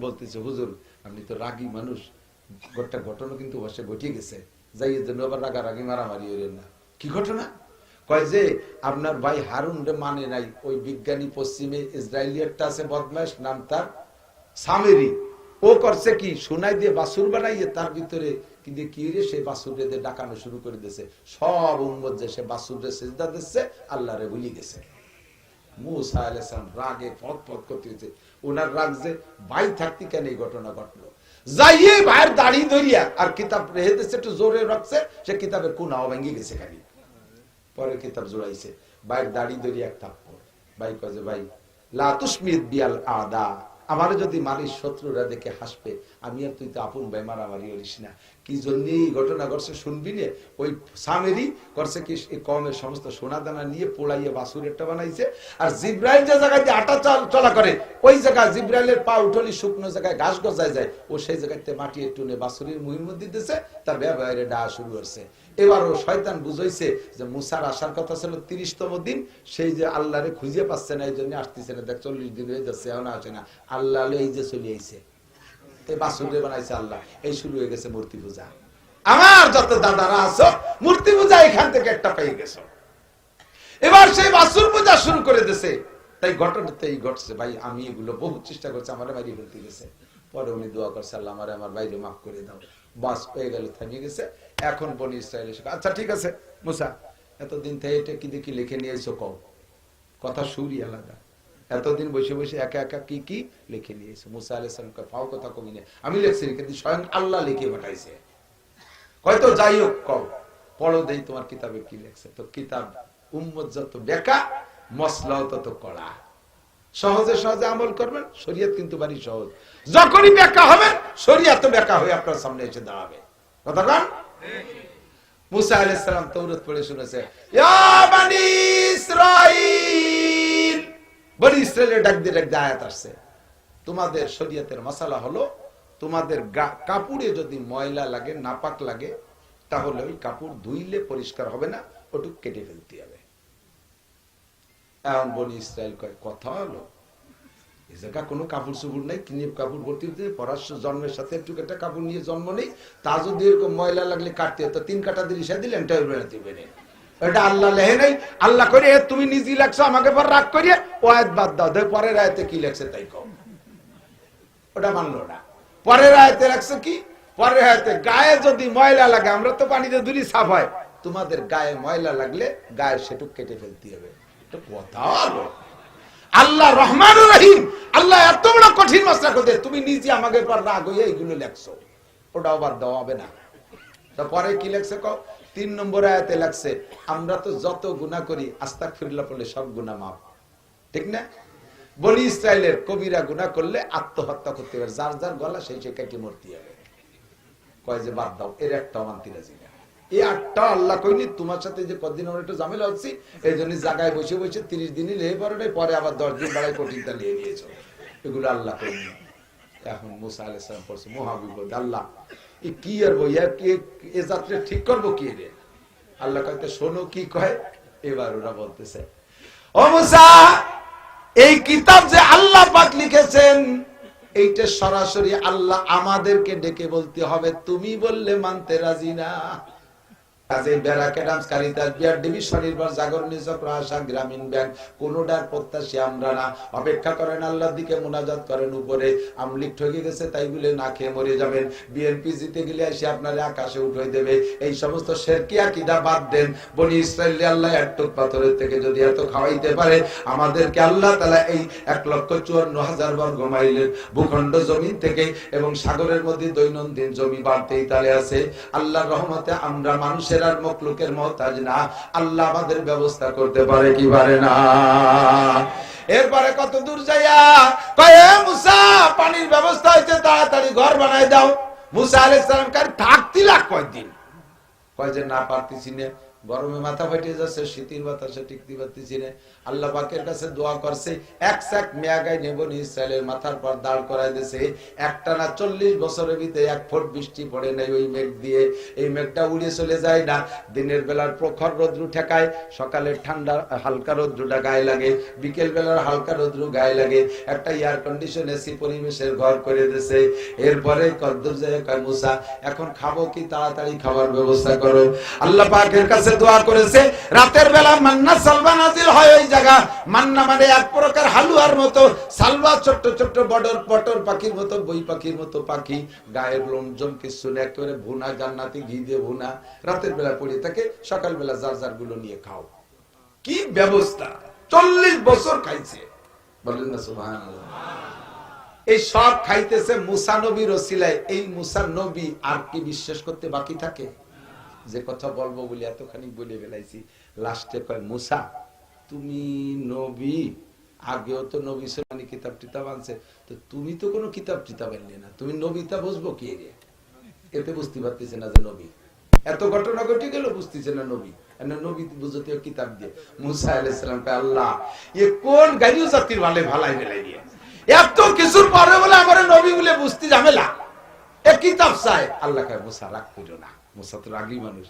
বলতেছে, হুজুর, আপনি তো মানুষ। গোটা ঘটনা কিন্তু ঘটিয়ে গেছে। যাই জন্য আবার মারামারি হইলেন না। কি ঘটনা? কয় যে, আপনার ভাই হারুন মানে নাই। ওই বিজ্ঞানী পশ্চিমে ইসরায়েলি একটা আছে বদমাস নাম তার সামেরি। ও করছে কি? সোনাই দিয়ে বাসুর বানাইয়ে তার ভিতরে কিন্তু কি রে সে বাসুর ডাকানো শুরু করে দিয়েছে। সব উম্মত যে সে বাসুর সেজদা দিচ্ছে, আল্লাহ রে ভুলি গেছে। মুসা আলাইসালাম রাগে করতে হয়েছে। ওনার রাগ যে, ভাই থাকতে কেন এই ঘটনা ঘটলো? যাইয়ে ভাইয়ের দাড়ি ধরিয়া, আর কিতাব একটু জোরে রাখছে, সে কিতাবের কোনাও ভেঙে গেছে খালি। পরে কিতাব জোড়াইছে, ভাইয়ের দাড়ি ধরিয়া এক ভাই ভাই বিয়াল আদা, আমার যদি মারিস শত্রুরা দেখে হাসবে, আমি আর তুই তো আপন ভাই মারামারি করিস না। কি জন্য ঘটনা শুনবি নে? ওই করছে কি কমের সমস্ত সোনা দানা নিয়ে বাসুর একটা বানাইছে। আর জিব্রাইল যে জায়গায় আটা চল- করে, ওই জায়গায় জিব্রাইলের পা উঠলি শুকনো জায়গায় গজায় যায়, ও সেই জায়গাতে মাটি দিতেছে, তার ব্যবহারে ডা শুরু করছে এবার ও শয়তান বুঝাইছে যে মুসার আসার কথা ছিল তিরিশতম দিন, সেই যে আল্লাহরে খুঁজে পাচ্ছে না, এই জন্য আসতেছে না। দেখ, চল্লিশ দিন হয়ে যাচ্ছে, এখন আসে না। আল্লাহ এই যে চলে এই বাসুরে বানাইছে আল্লাহ। এই শুরু হয়ে গেছে মূর্তি পূজা। আমার যত দাদারা আছো, মূর্তি পূজা এখান থেকে একটা পেয়ে গেছো। এবার সেই বাসুর পূজা শুরু করে দিছে। তাই ঘটনাতে এই ঘটছে, ভাই, আমি এগুলো বহু চেষ্টা করছি, আমার বাইরে ফেলতে গেছে। পরে উনি দোয়া করছে, আল্লাহ আমার আমার বাইরে মাফ করে দাও। বাস পেয়ে গেল, থামিয়ে গেছে। এখন বনি ইসরায়েল এসে আচ্ছা ঠিক আছে, মুসা, এতদিন থেকে এটা কি দেখি লিখে নিয়েছো কও। কথা সুরই আলাদা। এতদিন বসে বসে একা একা কি কি লিখে নিয়েছে। মুসা আলাইসালামকে ফাও কথা কমি নেই আমি লিখছি কিন্তু স্বয়ং আল্লাহ লিখে পাঠাইছে। হয়তো যাই হোক, কও। পড়ো দেই তোমার কিতাবে কি লেখছে। তো কিতাব, উম্মত যত বেকা মশলাও তত কড়া। সহজে সহজে আমল করবেন, শরীয়ত কিন্তু বাড়ি সহজ। যখনই বেকা হবেন, শরীয়ত বেকা হয়ে আপনার সামনে এসে দাঁড়াবে। কথা কন? মুসা আলাইহিস সালাম তৌরাত পড়ে শুনেছে, ইয়া বনি ইসরাইলের ডাক দিয়ে ডাক আয়াত আসছে। তোমাদের শরীয়তের মশালা হলো, তোমাদের কাপড়ে যদি ময়লা লাগে, নাপাক লাগে, তাহলে ওই কাপড় ধুইলে পরিষ্কার হবে না, ওটুক কেটে ফেলতে হবে। এখন বনি ইসরায়েল কয়, কথা হলো এই জায়গা কোনো কাপড় চুপড় নেই, কিনে কাপড় ভর্তি হতে পরাশ জন্মের সাথে একটু একটা কাপড় নিয়ে জন্ম নেই, তা যদি এরকম ময়লা লাগলে কাটতে হতো তিন কাটা দিয়ে দিলেন টাইম বেড়াতে পারে এটা আল্লাহ লেহে নাই। আল্লাহ করে তুমি নিজেই লাগছো আমাকে পর রাগ করিয়ে ও আয়াত বাদ দাও। দেখ পরের আয়তে কি লেখছে তাই কম ওটা মানলো না। পরের আয়তে রাখছে কি? পরের আয়তে, গায়ে যদি ময়লা লাগে, আমরা তো পানিতে দুলি সাফ হয়। তোমাদের গায়ে ময়লা লাগলে গায়ে সেটুক কেটে ফেলতে হবে। কথা হলো আল্লাহ রহমান রহিম। আল্লাহ এত বড় কঠিন মশলা করতে তুমি নিজে আমাকে পর রাগ হয়ে এইগুলো লেখছো। ওটাও বাদ দেওয়া হবে না। পরে কি লেখছে কও? তিন নম্বর আয়াতে লাগছে, আমরা তো যত গুনাহ করি আস্তাক ফিরলা পড়লে সব গুনাহ মাপ ঠিক না? বলি ইসরায়েলের কবিরা গুনাহ করলে আত্মহত্যা করতে হবে যার যার গলা সেই সে কেটে মরতে হবে। কয় যে, বাদ দাও, এর একটা মানতে রাজি না। এই আটটা আল্লাহ কইনি, তোমার সাথে যে কদিন আমরা একটু ঝামেলা হচ্ছি, এই জন্য জায়গায় বসে বসে তিরিশ দিনই লেগে পড়ে পরে আবার দশ দিন বাড়ায় কঠিনটা নিয়ে নিয়েছো। এগুলো আল্লাহ কইনি। এখন মুসা আলাইসালাম পড়ছে, মহাবিপদ, আল্লাহ কি আর বইয়া কে, এ যাত্রা ঠিক করব কি রে? আল্লাহ কয়তে শোনো কি কয়? এবার ওরা বলতেছে এই কিতাব যে আল্লাহ পাক লিখেছেন, এইটা সরাসরি আল্লাহ আমাদেরকে ডেকে বলতে হবে। তুমি বললে মানতে রাজি না। আকাশে উঠে দেবে। এই সমস্ত বাদ দেন। বনি ইসরায়েল আল্লাহ একটুক পাথরের থেকে যদি এত খাওয়াইতে পারে, আমাদেরকে আল্লাহ তালা এই এক লক্ষ চুয়ান্ন হাজার বর্গ মাইলের ভূখণ্ড জমি থেকে এবং সাগরের মধ্যে দৈনন্দিন জমি বাড়তেই তালে আছে। আল্লাহ রহমতে আমরা মানুষের আর মকলুকের মহতাজ না। আল্লাহ আমাদের ব্যবস্থা করতে পারে কি পারে না। এরপরে কত দূর যাইয়া কয়ে মুসা, পানির ব্যবস্থা হয়েছে, তাড়াতাড়ি ঘর বানাই দাও। মুসা আলাইহিস সালাম কার থাকতি লাগ কয়েকদিন কয় যে, না পারতেছি না। গরমে মাথা ফাটিয়ে যাচ্ছে, শীতের বাতাসে টিকতে পারতেছি না। আল্লাহ কাছে দোয়া করছে, এক সাক মেয়াগাই নেব ইসরায়েলের মাথার পর দাঁড় করাই দিয়েছে একটা না চল্লিশ বছরের ভিতরে এক ফুট বৃষ্টি পড়ে নাই ওই মেঘ দিয়ে। এই মেঘটা উড়ে চলে যায় না। দিনের বেলার প্রখর রৌদ্র ঠেকায়, সকালের ঠান্ডা হালকা রৌদ্রটা গায়ে লাগে, বিকেল বেলার হালকা রৌদ্র গায়ে লাগে। একটা এয়ার কন্ডিশন এসি পরিবেশের ঘর করে দিয়েছে এরপরে কদ্দুর যায় মুসা, এখন খাব কি? তাড়াতাড়ি খাবার ব্যবস্থা করো। আল্লাহ পাকের কাছে দোয়া করেছে, রাতের বেলা মান্না সালবা নাজিল হয় জায়গা, মান্না মানে এক প্রকার হালুয়ার মতো সালবা ছোট্ট ছোট্ট বডর পটর পাখির মতো, বই পাখির মতো পাখি, গায়ের লোমজম কিছু না, একেবারে ভুনা, জান্নাতি ঘি দিয়ে ভুনা। রাতের বেলা পড়ে থাকে সকাল বেলা যার যারগুলো নিয়ে খাও। কি ব্যবস্থা? চল্লিশ বছর খাইছে। বলেন না, সুবহানাল্লাহ। এই সব খাইতেছে মুসা নবীর ওসিলায়। এই মুসা নবী আর কি বিশ্বাস করতে বাকি থাকে? যে কথা বলব বলে এতখানি বলে ফেলাইছি। লাস্টে কয়, মুসা তুমি নবী, আগেও তো নবী মানে কিতাব টিতাব আনছে। তো তুমি তো কোনো কিতাব টিতাব আনলে না। তুমি নবীতা বুঝব কে রে? এতে বুঝতে পারতেছে না যে নবী। এত ঘটনা ঘটে গেল বুঝতেছে না নবী। কিছুর পরে বলে বুঝতে ঝামেলা। কিতাব না। তো মানুষ।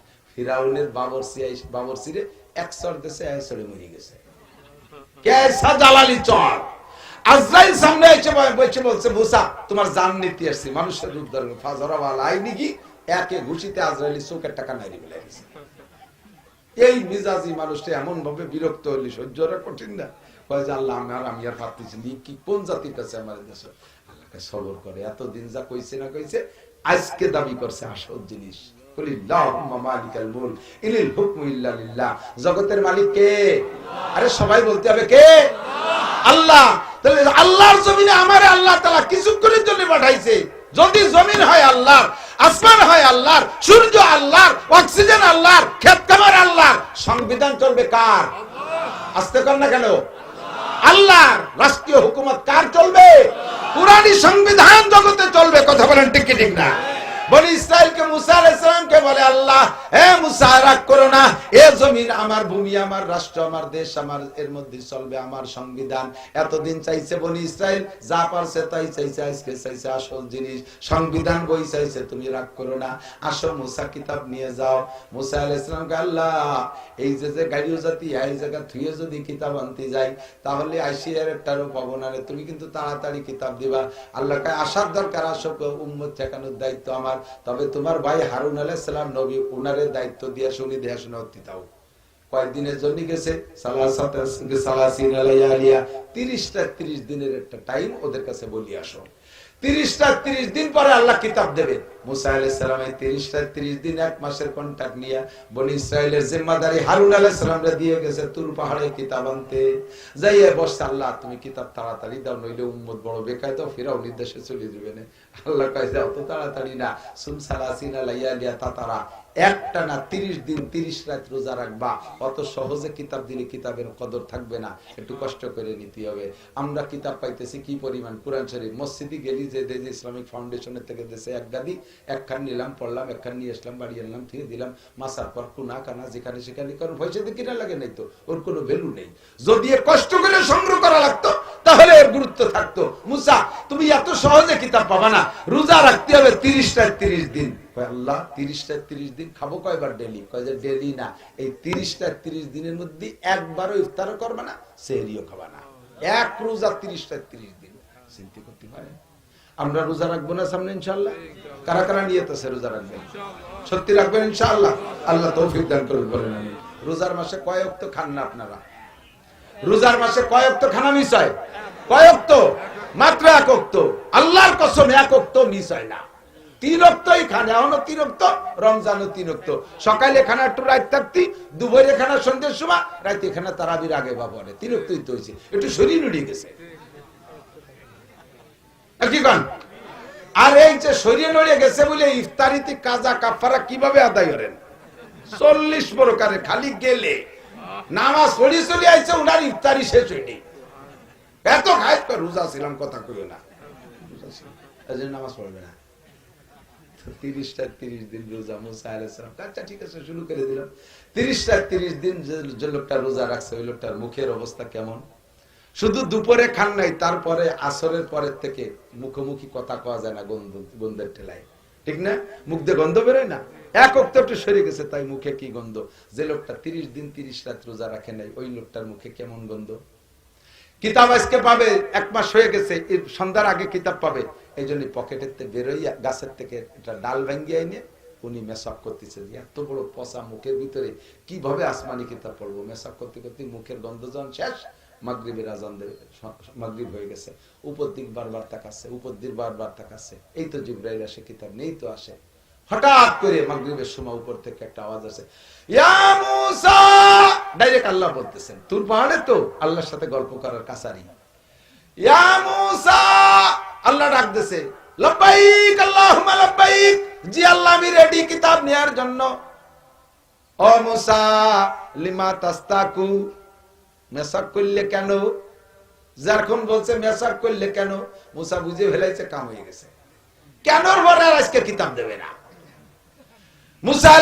বাবরসি আইস- বাবরসিরে এক চর দেশে মরে গেছে। কেসা চর? আজরাইল সামনে এসে বলছে বলছে, মুসা, তোমার জান নিতে আসছি। মানুষের রূপ ধরে ফাজরা ওয়ালা আইনি কি একে ঘুষিতে আজরাইলি চোখের টাকা বেলা এই মিজাজি মানুষটা এমন ভাবে বিরক্ত হইলি, সহ্য করা কঠিন না। কয় যে, আল্লাহ, আমি আর পারতেছি নি, কি কোন জাতির কাছে আমার দেশ? আল্লাহকে সবর করে। এতদিন যা কইছে না কইছে, আজকে দাবি করছে আসল জিনিস। জগতের মালিক কে? আরে সবাই বলতে হবে কে? আল্লাহ। তাহলে আল্লাহর জমিনে আমারে আল্লাহ তাআলা কিছুক্ষণের জন্য পাঠাইছে। যদি জমিন হয় আল্লাহর, আসমান হয় আল্লাহর, সূর্য আল্লাহর, অক্সিজেন আল্লাহর, ক্ষেত খামার আল্লাহর, সংবিধান চলবে কার? আসতে কর না কেন? আল্লাহর রাষ্ট্রীয় হুকুমত কার চলবে? পুরানি সংবিধান জগতে চলবে, কথা বলেন ঠিক ঠিক না? বনি ইসরায়েলকে মুসা আলাইহিস সালামকে বলে, আল্লাহ হে মুসা, রাগ করো না। এ জমিন আমার ভূমি, আমার রাষ্ট্র, আমার দেশ, আমার এর মধ্যে চলবে আমার সংবিধান। এতদিন চাইছে বনি ইসরায়েল যা পারছে তাই চাইছে, আজকে চাইছে আসল জিনিস। সংবিধান বই চাইছে, তুমি রাগ করো না। আসো মুসা, কিতাব নিয়ে যাও। মুসা আলাইহিস সালামকে আল্লাহ, এই যে যে গাড়িও জাতি এই জায়গা থুয়ে যদি কিতাব আনতে যাই, তাহলে আইসিয়ার একটারও পাবো না রে। তুমি কিন্তু তাড়াতাড়ি কিতাব দিবা। আল্লাহ কয়, আসার দরকার, আসো উম্মত ঠেকানোর দায়িত্ব আমার। তবে তোমার ভাই হারুন আলাইহিস সালাম নবী উনারের দায়িত্ব দিয়ে শুনি দেখাশোনা দিতাও কয়েকদিনের জন্য গেছে তিরিশটা তিরিশ দিনের একটা টাইম ওদের কাছে বলি আসো। তিরিশটা তিরিশ দিন পরে আল্লাহ কিতাব দেবেন মুসা তিরিশটা তিরিশ দিন এক মাসের নিয়ে ইসরায়েলের জিম্মাদারি হারুন দিয়ে গেছে তুর পাহাড়ে কিতাব আনতে। যাইয়ে বসছে, আল্লাহ, তুমি কিতাব তাড়াতাড়ি দাও, নইলে উম্মত বড় তো ফেরাও নির্দেশে চলে যাবে না। আল্লাহ কয়, যাও তো তাড়াতাড়ি না। সুম সালাসিনা লাইয়ালিয়া তাতারা একটা না, তিরিশ দিন, তিরিশ রাত রোজা রাখবা। অত সহজে কিতাব দিলে কিতাবের কদর থাকবে না। একটু কষ্ট করে নিতে হবে। আমরা কিতাব পাইতেছি কি পরিমাণ? কোরআন শরীফ। মসজিদে গেলি যে দেশ ইসলামিক ফাউন্ডেশনের থেকে দেশে এক গাদি, একখান নিলাম, পড়লাম, একখান নিয়ে আসলাম, বাড়ি আনলাম থেকে দিলাম, মাসার পর কুনা, কানা, যেখানে সেখানে কারণ পয়সা কিনা লাগে নাই তো? ওর কোনো ভ্যালু নেই। যদি কষ্ট করে সংগ্রহ করা লাগতো গুরুত্ব থাকতো। মুসা, তুমি এত সহজে কিতাব পাবা না। রোজা রাখতে হবে তিরিশটা তিরিশ দিন। আল্লাহ তিরিশ দিন খাব কয়বার ডেলি কয় ডেলি না, এই তিরিশ দিনের মধ্যে একবারও ইফতারও করবে না, সেহরিও খাবা না। এক রোজা তিরিশ দিন। করতে আমরা রোজা রাখব না সামনে ইনশাল্লাহ কারা কারা নিয়েতেছে রোজা রাখবেন? সত্যি রাখবেন ইনশাআল্লাহ? আল্লাহ করবেন বলেন আমি। রোজার মাসে কয়েক তো খান না আপনারা? রোজার মাসে কয়েক তো খানা মিস হয়? কয়েক তো মাত্র এক অক্ত আল্লাহর কসম এক অক্ত মিস হয় না শরীর গেছে। বলে ইফতারিতে কাজা কাফারা কীভাবে আদায় করেন? চল্লিশ প্রকারে, খালি গেলে। নামাজ পড়ি চলে আইছে, উনার ইফতারি শেষ হয়নি। এত খাই রোজা ছিলাম, কথা কইও না। নামাজ পড়বে না। আচ্ছা তারপরে আসরের পরের থেকে মুখোমুখি কথা কওয়া যায় না গন্ধ, গন্ধের ঠেলায়। ঠিক না? মুখ দিয়ে গন্ধ বেরোয় না? এক একটু সরে গেছে, তাই মুখে কি গন্ধ? যে লোকটা তিরিশ দিন তিরিশ রাত রোজা রাখে নাই, ওই লোকটার মুখে কেমন গন্ধ? কিতাব আজকে পাবে, এক মাস হয়ে গেছে সন্ধ্যার আগে কিতাব পাবে। এই জন্য পকেটের থেকে বেরোইয়া, গাছের থেকে একটা ডাল ভাঙ্গিয়ে এনে উনি মেসাপ করতেছে যে এত বড় পচা মুখের ভিতরে কীভাবে আসমানি কিতাব পড়ব? মেসাপ করতে করতে মুখের গন্ধ শেষ, মাগরীবের আজান মাগরীব হয়ে গেছে। উপর দিক বারবার তাকাচ্ছে উপর দিক বারবার তাকাচ্ছে। এই তো জিব্রাইল আসে, কিতাব নেই তো আসে। হঠাৎ করে মাগরীবের সময় উপর থেকে একটা আওয়াজ আছে ইয়া মুসা! ডাইরেক্ট আল্লাহ বলতেছেন। তুর পাহাড়ে তো আল্লাহর সাথে গল্প করার কাছারি। আল্লাহ ডাক দিছে, লব্বাইক, আল্লাহুম্মা লব্বাইক। জি আল্লাহ, আমি রেডি কিতাব নেয়ার জন্য। ও মুসা, লিমা তাস্তাকু, মেসাক করলে কেন? বলছে করলে কেন? মুসা বুঝে ফেলাইছে, কাম হয়ে গেছে। কেন পরে আর আজকে কিতাব দেবে না? মুসা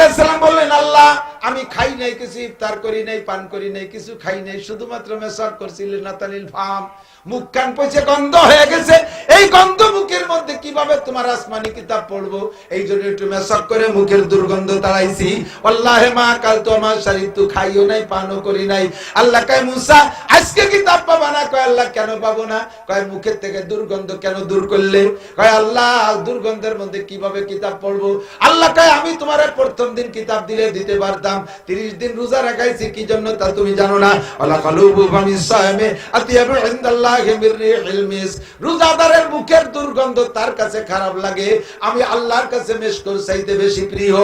বললেন, আল্লাহ, আমি খাই নাই কিছু, ইফতার করি নাই, পান করি নাই, কিছু খাই নাই, শুধুমাত্র মেসার করছিলেন ফাম। মুখ কান গন্ধ হয়ে গেছে। এই গন্ধ মুখের মধ্যে কীভাবে তোমার আসমানি কিতাব পড়ব? এই জন্য একটু মেসাক করে মুখের দুর্গন্ধ তাড়াইছি। আল্লাহে মা কাল তো আমার শরীর তু খাইও নাই, পানও করি নাই। আল্লাহ কয়, মুসা, আজকে কিতাব পাবা না? কয় আল্লাহ, কেন পাবো না? কয় মুখের থেকে দুর্গন্ধ কেন দূর করলে? কয় আল্লাহ, দুর্গন্ধের মধ্যে কীভাবে কিতাব পড়ব? আল্লাহ কয়, আমি তোমার প্রথম দিন কিতাব দিলে দিতে পারতাম। তিরিশ দিন রোজা রাখাইছি, কি জন্য তা তুমি জানো না? আল্লাহ কালুবু মিস। রোজাদারের মুখের দুর্গন্ধ তার কাছে খারাপ লাগে। আমি আল্লাহর কাছে মেশকুর চাইতে বেশি প্রিয়।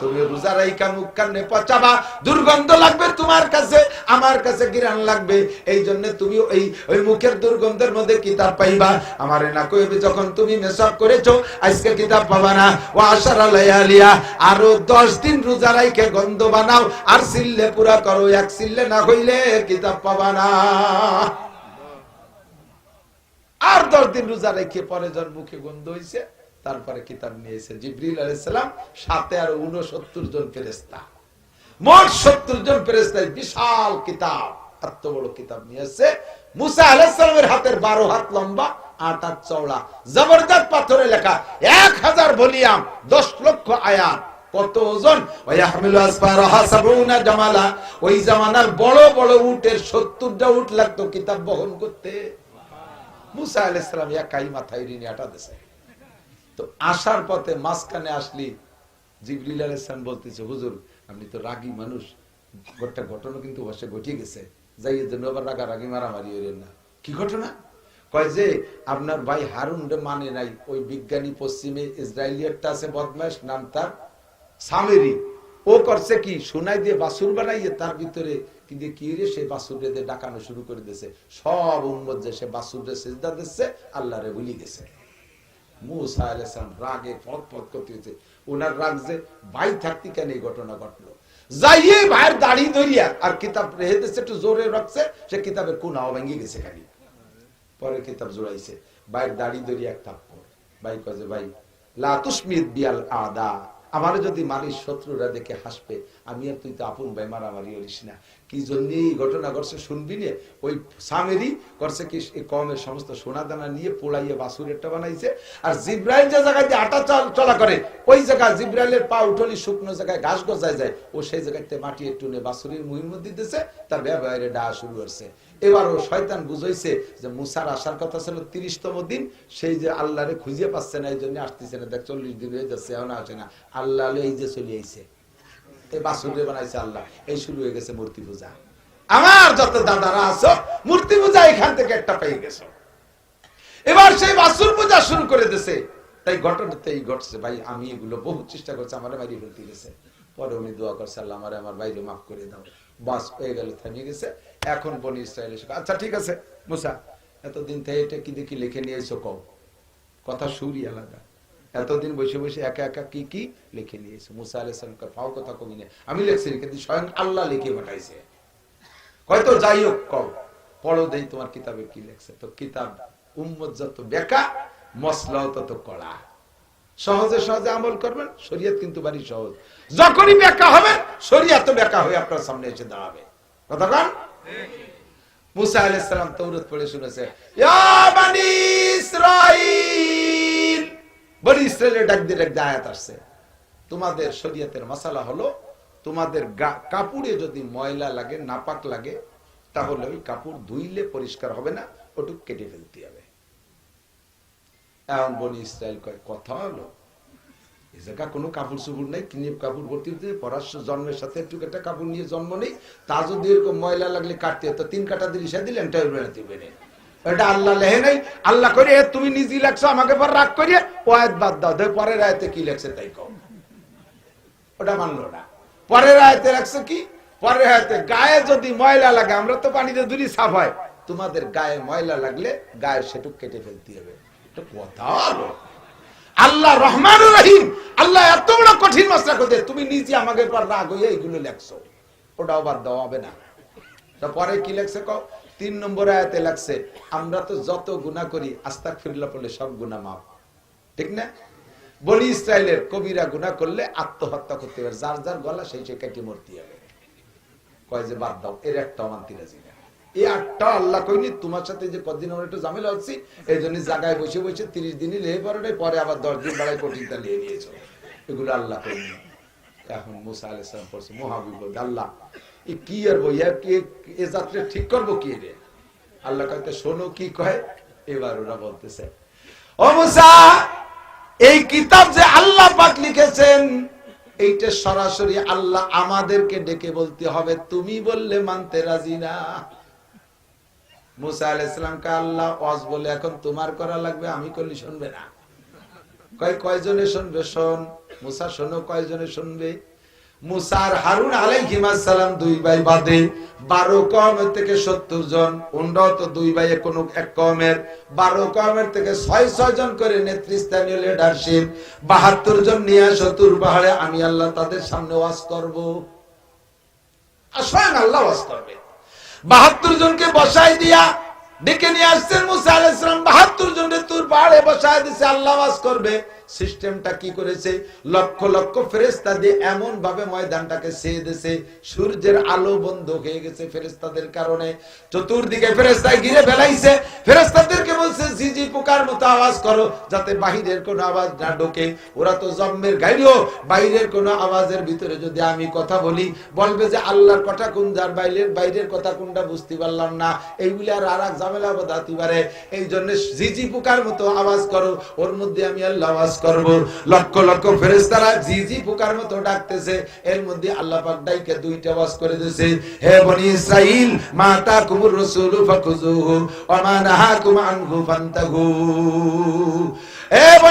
তুমি রোজা রাইকা মুখ কানে পচাবা। দুর্গন্ধ লাগবে তোমার কাছে, আমার কাছে গিরান লাগবে। এই জন্য তুমি ওই ওই মুখের দুর্গন্ধের মধ্যে কিতাব পাইবা। আমার না কইবে যখন তুমি মেসক করেছ, আজকে কিতাব পাবা না। ও আশার লায়ালিয়া আরও দশ দিন রোজা রাইকে গন্ধ বানাও। আর সিল্লে পুরা করো, এক সিল্লে না হইলে কিতাব পাবা না। আর দশ দিন রোজা রেখে পরে যার মুখে গন্ধ হয়েছে তারপরে কিতাব নিয়েছে জিব্রিল আলাইসালাম সাথে আর উনসত্তর জন ফেরেস্তা মোট সত্তর জন ফেরেস্তায় বিশাল কিতাব, এত বড় কিতাব নিয়েছে মুসা আলাইসালামের হাতের বারো হাত লম্বা, আট হাত চওড়া জবরদস্ত পাথরে লেখা এক হাজার ভলিয়াম, দশ লক্ষ আয়াত, কত ওজন ওয়াহমিলু আসফারাহা সাবউনা জামালা। ওই জামানার বড় বড় উটের 70টা উট লাগতো কিতাব বহন করতে। মুসা আলাইহিস একাই মাথায় ঋণে আটা দিছে তো আসার পথে মাঝখানে আসলি আলাইহিস বলতেছে, হুজুর, আপনি তো রাগী মানুষ। গোটা ঘটনা কিন্তু বসে ঘটিয়ে গেছে। যাই জন্য আবার রাগা রাগি মারামারি হইলেন না। কি ঘটনা? কয় যে, আপনার ভাই হারুন মানে নাই। ওই বিজ্ঞানী পশ্চিমে ইসরায়েলিয়ারটা আছে বদমাস নাম তার সামেরি ও করছে কি? সোনাই দিয়ে বাসুর বানাইয়ে তার ভিতরে কিন্তু কি রে সে বাসুর ডাকানো শুরু করে দিয়েছে। সব উম্মত যে সে বাসুর রে সেজদা দিচ্ছে আল্লাহ রে ভুলি গেছে। রাগে করতে হয়েছে। ওনার রাগ যে ভাই থাকতে কেন এই ঘটনা ঘটলো? যাইয়ে ভাইয়ের দাড়ি ধরিয়া, আর কিতাব একটু জোরে রাখছে, সে কিতাবের ভেঙে গেছে খালি। পরে কিতাব জোড়াইছে, ভাইয়ের দাড়ি ধরিয়া এক ভাই ভাই বিয়াল আদা, আমার যদি মারিস শত্রুরা দেখে হাসবে, আমি আর তুই তো আপন ভাই মারামারি করিস না। কি জন্য এই ঘটনা ঘটছে শুনবি নে? ওই সামেরি করছে কি কমের সমস্ত সোনা দানা নিয়ে পোড়াইয়ে বাসুর একটা বানাইছে। আর জিব্রাইল যে জায়গায় আটা চলা করে, ওই জায়গায় জিব্রাইলের পা উঠলি শুকনো জায়গায় ঘাস গজায় যায়, ও সেই জায়গাতে মাটি একটু নে বাসুরির মুহিম দিতেছে, তার ব্যবহারে ডা শুরু করছে। এবার ও শয়তান বুঝাইছে যে মুসার আসার কথা ছিল তিরিশতম দিন, সেই যে আল্লাহরে খুঁজে পাচ্ছে না, এই জন্য আসতেছে না। দেখ, চল্লিশ দিন হয়ে যাচ্ছে, এখন আসে না। আল্লাহ এই যে চলে আইছে। এই বাসুরে বানাইছে আল্লাহ। এই শুরু হয়ে গেছে মূর্তি পূজা। আমার যত দাদারা আছো, মূর্তি পূজা এখান থেকে একটা পেয়ে গেছো। এবার সেই বাসুর পূজা শুরু করে দিছে। তাই ঘটনাতে এই ঘটছে। ভাই, আমি এগুলো বহু চেষ্টা করছি, আমার বাইরে ফেলতে গেছে। পরে উনি দোয়া করছে, আল্লাহ আমার আমার বাইরে মাফ করে দাও। বাস হয়ে গেল থামিয়ে গেছে। এখন বনি ইসরায়েল আচ্ছা ঠিক আছে, মুসা, এতদিন থেকে এটা কি দেখি লিখে নিয়ে এসো, কও। কথা সুরই আলাদা। এতদিন বসে বসে একা একা কি কি লিখে নিয়েছে? মুসা আলাহ সালামকে ফাও কথা কমি নেই আমি লিখছি কিন্তু স্বয়ং আল্লাহ লিখে পাঠাইছে। হয়তো যাই হোক, কও। পড়ো দেই তোমার কিতাবে কি লেখছে। তো কিতাব, উম্মত যত বেকা মশলাও তত কড়া। সহজে সহজে আমল করবেন, শরীয়ত কিন্তু বাড়ি সহজ। যখনই ব্যাখ্যা হবে, শরীয়ত ব্যাখ্যা হয়ে আপনার সামনে এসে দাঁড়াবে। কথা কন? মুসা আলাইহিস সালাম তৌরাত পড়ে শুনেছে, ইয়া বানি ইসরাইল বনি ইসরাইলের ডাক দিয়ে দিয়ে আয়াত আসছে। তোমাদের শরীয়তের মশালা হলো, তোমাদের কাপড়ে যদি ময়লা লাগে, নাপাক লাগে, তাহলে ওই কাপড় ধুইলে পরিষ্কার হবে না, ওটুক কেটে ফেলতে হবে। এখন বনি ইসরায়েল কয়, কথা হলো? এই জায়গা কোনো কাপড় চুপড় নেই, কিনে কাপড় ভর্তি হতে পরাশ্র জন্মের সাথে একটু একটা কাপড় নিয়ে জন্ম নেই, তা যদি এরকম ময়লা লাগলে কাটতে হতো তিন কাটা দিলে সে দিলেন টাইম বেড়াতে বেড়ে। এটা আল্লাহ লেহে নাই। আল্লাহ করে এ, তুমি নিজেই লেখছো, আমাকে পর রাগ করিয়ে ও আয়াত বাদ দাও। দেখ পরের আয়তে কি লেখছে তাই কও। ওটা মানলো না। পরের আয়তে রাখছে কি? পরের আয়তে, গায়ে যদি ময়লা লাগে, আমরা তো পানিতে দুরি সাফ হয়। তোমাদের গায়ে ময়লা লাগলে গায়ে সেটুক কেটে ফেলতে হবে। কথা হলো আল্লাহ রহমান রহিম। আল্লাহ এত বড় কঠিন মশলা করতে তুমি নিজে আমাকে পর রাগ হইয়া এইগুলো লেখছো। ওটাও বাদ দেওয়া হবে না। পরে কি লেখছে কও? তিন নম্বর আয়াতে লাগছে, আমরা তো যত গুনাহ করি আস্তাক ফিরলা পড়লে সব গুনাহ মাপ ঠিক না? বলি ইসরায়েলের কবিরা গুনাহ করলে আত্মহত্যা করতে পারে, যার যার গলা সেই সে কেটে মরতে হবে। কয় যে, বাদ দাও, এর একটা মানতে রাজি এই আটটা আল্লাহ কইনি, তোমার সাথে যে কদিন আমরা একটু ঝামেলা হচ্ছি, এই জন্য জায়গায় বসে বসে তিরিশ দিনই লেগে পড়ে পরে আবার দশ দিন বেড়ায় কোটিটা নিয়ে নিয়েছো। এগুলো আল্লাহ কইনি। এখন মুসা আলাইসালাম পড়ছে, মহাবিপদ, আল্লাহ। কি আর বইয়া কি এ যাত্রা ঠিক করব কি রে? আল্লাহ কয়তে শোনো কি কয়? এবার ওরা বলতেছে এই কিতাব যে আল্লাহ পাক লিখেছেন, এইটা সরাসরি আল্লাহ আমাদেরকে ডেকে বলতে হবে। তুমি বললে মানতে রাজি না। মুসা আলাইসালামকে আল্লাহ ওয়াজ বলে এখন তোমার করা লাগবে, আমি করলে শুনবে না। কয়, কয়জনে শুনবে? শোন, মুসা শোনো কয়জনে শুনবে? মুসার হারুন আলাইহিমাসালাম দুই ভাই বাদে। বারো কমের থেকে সত্তর জন উন্ডাও তো দুই ভাই কোন এক কমের বারো কমের থেকে ছয় ছয় জন করে নেতৃস্থানীয় লিডারশিপ বাহাত্তর জন নিয়ে সত্তর পাহাড়ে আমি আল্লাহ তাদের সামনে ওয়াজ করব। স্বয়ং আল্লাহ ওয়াজ করবে। বাহাত্তর জনকে বসাই দিয়া ডেকে নিয়ে আসছেন মুসা আলাইসালাম বাহাত্তর জনের তুর পাহাড়ে বসায় দিছে, আল্লাহ ওয়াজ করবে। সিস্টেমটা কি করেছে? লক্ষ লক্ষ ফেরেস্তা দিয়ে এমন ভাবে ময়দানটাকে সেয়ে দিছে সূর্যের আলো বন্ধ হয়ে গেছে ফেরেস্তাদের কারণে। চতুর্দিকে ফেরেস্তায় ঘিরে ফেলাইছে। ফেরেস্তাদেরকে বলছে ঝিঝি পোকার মতো আওয়াজ করো যাতে বাহিরের কোনো আওয়াজ না ঢোকে। ওরা তো জন্মের গাইলো বাইরের কোনো আওয়াজের ভিতরে যদি আমি কথা বলি, বলবে যে আল্লাহর কথা কোন যার বাইরের বাইরের কথা কোনটা বুঝতে পারলাম না। এইগুলি আর আর এক ঝামেলা বাধাতে পারে। এই জন্য ঝিঝি পোকার মতো আওয়াজ করো। ওর মধ্যে আমি আল্লাহ আওয়াজ করব। লক্ষ লক্ষ ফেরেশতারা জি পোকার মতো ডাকতেছে। এর মধ্যে আল্লাহ পাক ডাইকে দুইটা আওয়াজ করে দিয়েছে হে বনি ইসরাইল, মা তাকুমুর রাসূল ফাকুযুহু ওয়া মা নাহাকুম আনহু ফান্তাহু। কিতাব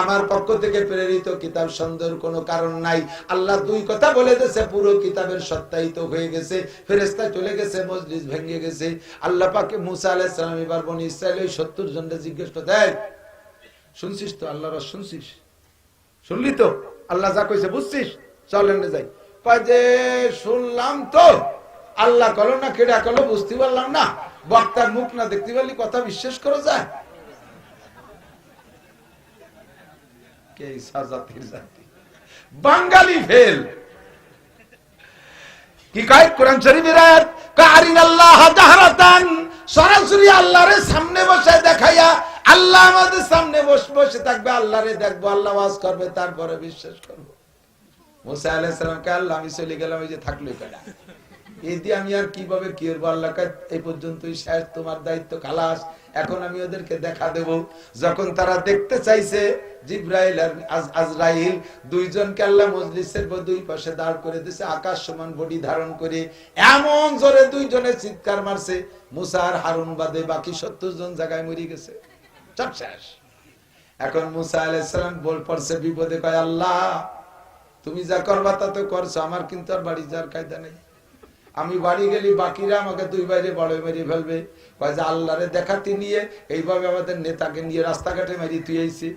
আমার পক্ষ থেকে প্রেরিত কিতাব সন্দেহের কোনো কারণ নাই। আল্লাহ দুই কথা বলে দিয়েছে, পুরো কিতাবের সত্যায়িত হয়ে গেছে, ফেরেশতা চলে গেছে মজলিস ভেঙে গেছে। আল্লাহ পাকে মুসা আলাইহিস সালাম এবার বনি ইসরাইল ওই 70 জনকে জিজ্ঞেস করে দেয় শুনছিস তো? শুনছিস? শুনলি তো? আল্লাহ যা কইছে বুঝছিস? চলেন যাই। যে শুনলাম তো, আল্লাহ কলো না, কেডা কলো বুঝতে পারলাম না। বক্তার মুখ না দেখতে পারলি, কথা বিশ্বাস করা যায় বাঙালি ফেল। কি কয়? কোরআন শরীফের আয়াত কারিন আল্লাহ জাহরাতান সরাসরি আল্লাহরে সামনে বসে দেখাইয়া আল্লাহ আমাদের সামনে বসে বসে থাকবে, আল্লাহরে দেখব, আল্লাহ ওয়াজ করবে, তারপরে বিশ্বাস করব। মুসা আল্লাহ সালামকে আল্লাহ, আমি চলে গেলাম, ওই যে থাকল কেডা আমি আর কীভাবে এই পর্যন্তই শেষ, তোমার দায়িত্ব খালাস। এখন আমি ওদেরকে দেখা দেব। যখন তারা দেখতে চাইছে, জিব্রাইল আর আজরাইল দুইজনকে আল্লাহ মজলিসের দুই পাশে দাঁড় করে দিছে আকাশ সমান বডি ধারণ করে। এমন জোরে দুইজনে চিৎকার মারছে, মুসা হারুন বাদে বাকি সত্তর জন জায়গায় মরে গেছে। শেষ। এখন মুসা আলাইসালাম বল পড়ছে, বিপদে কয়, আল্লাহ, তুমি যা করবা তা তো করছ, আমার কিন্তু আর বাড়ি যাওয়ার কায়দা নেই। আমি বাড়ি গেলি, বাকিরা আমাকে দুই বাইরে বড় মেরিয়ে ফেলবে। কয় যে আল্লাহরে দেখাতে নিয়ে এইভাবে আমাদের নেতাকে নিয়ে রাস্তাঘাটে মেরি তুই আইছি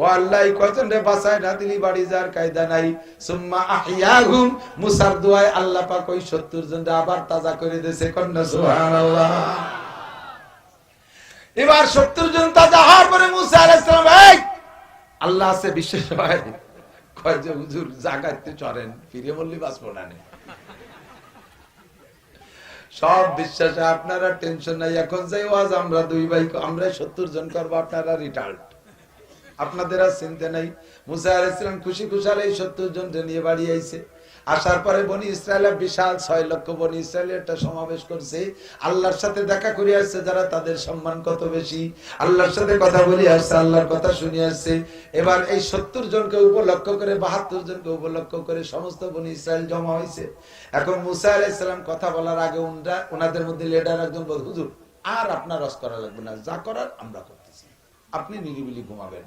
ও আল্লাহ কয়জন রে বাসায় না দিলি বাড়ি যার কায়দা নাই। সুম্মা আহিয়াহুম মুসার দোয়ায় আল্লাহ পাক ওই 70 জন আবার তাজা করে দেছে কন্যা সুবহানাল্লাহ। এবার 70 জন তাজা হওয়ার পরে মুসা আলাইহিস সালাম, এই! আল্লাহ আছে, বিশ্বাস হয়। কয় যে হুজুর, জাগাতে চড়েন, ফিরে বললি বাঁচবো না নে। সব বিশ্বাসে, আপনারা টেনশন নাই। এখন যাই ওয়াজ, আমরা দুই ভাই, আমরা সত্তর জন করব, আপনারা রিটার্ড আপনাদের আর চিন্তা নাই। মুসা আলাইসালাম খুশি খুশাল এই সত্তর জন নিয়ে বাড়ি আইছে। আসার পরে বনি ইসরায়েলের বিশাল ছয় লক্ষ বনি ইসরায়েলের একটা সমাবেশ করছে। আল্লাহর সাথে দেখা করে আসছে যারা তাদের সম্মান কত বেশি। আল্লাহর সাথে কথা বলে আসছে, আল্লাহর কথা শুনে আসছে। এবার এই সত্তর জনকে উপলক্ষ করে, বাহাত্তর জনকে উপলক্ষ করে সমস্ত বনি ইসরায়েল জমা হয়েছে। এখন মুসা আলাইসালাম কথা বলার আগে উনরা ওনাদের মধ্যে লিডার একজন বল, হুজুর, আর আপনার রস করা লাগবে না, যা করার আমরা করতেছি। আপনি নিরিবিলি ঘুমাবেন।